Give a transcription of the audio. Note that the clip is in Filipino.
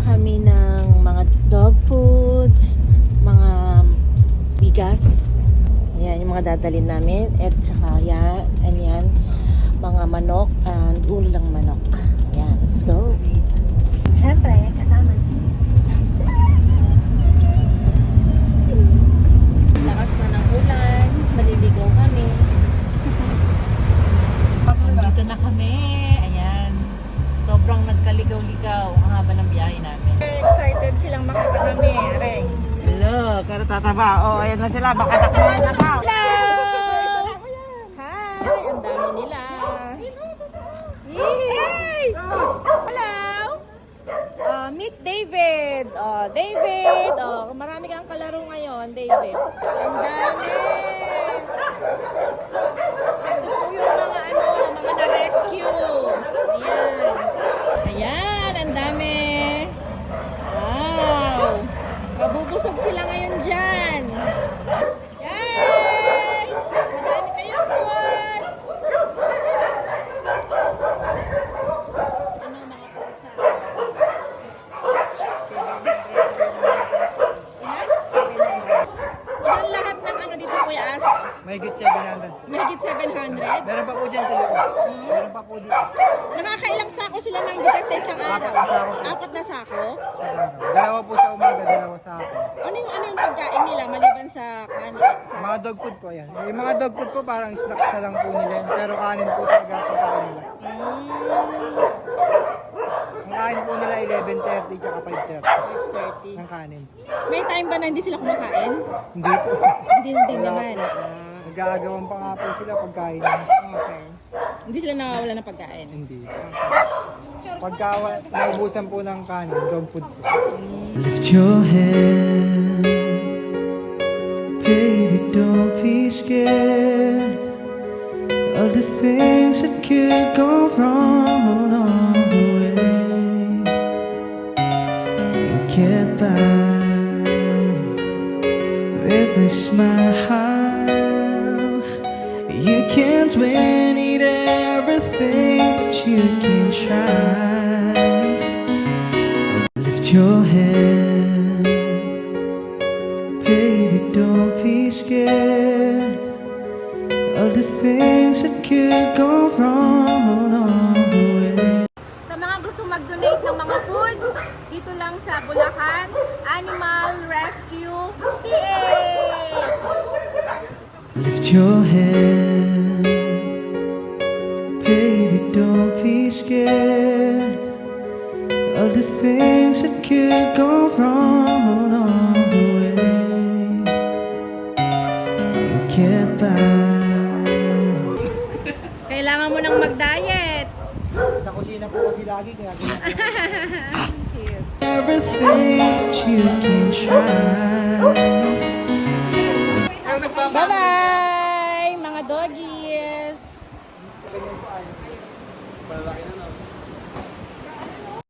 Magdadala kami ng mga dog foods, mga bigas. Ayan, yung mga dadalhin namin. At saka yan, and yan, mga manok and ulang manok. Ayan, let's go. Siyempre, kasama si Lakas na ng ulan, maliligaw kami. Dito na kami. Sobrang nagkaligaw-ligaw ang haba ng biyahe namin. Excited silang makita kami, Areng. Hello, karo tataba. Oh, ayan na sila. Baka takbo na ba? Hello! Hi! Ang dami nila. Yay! Hello! Uh, meet David. Oh, David. Oh, marami kang kalaro ngayon, David. Ang dami. Ito po yung mga ano, mga na-rescue. Ayan. Ayan, ang dami. Wow. Mabubusog sila ngayon dyan. Yay! Madami kayong buwan. Ano mga pusa? Ilan lahat ng ano As? Mahigit 700. Mahigit 700? Meron pa po dyan sa loob. Meron pa po dito. Nakakailang sako sila ng bigas sa isang araw? Apat na sako po. Apat na sako? Sa araw. Dalawa po sa umaga, dalawa sa hapon. Ano yung, ano yung pagkain nila maliban sa kanin? Sa... Mga dog food po yan. Yung mga dog food po parang snacks na lang po nila. Pero kanin po talaga pagkain nila. Ang 7.30 tsaka 5.30. 5.30. Ng kanin. May time ba na hindi sila kumakain? Hindi hindi, hindi naman. po. Ah, Nag-aagawan pa nga po sila pagkain. okay. Hindi sila nakawala ng pagkain. Hindi. Pagka wa- naubusan po ng kanin, dog food po. Mm. Lift your head, baby. Don't be scared of the things that could go wrong. With a smile. You can't win it everything, but you can try. Lift your head, baby. Don't be scared of the things that could go Lift your head, baby. Don't be scared of the things that could go wrong along the way. You get by. Kailangan mo nang mag-diet. Sa kusina po kasi lagi, po. Everything that you Doggies! Malaki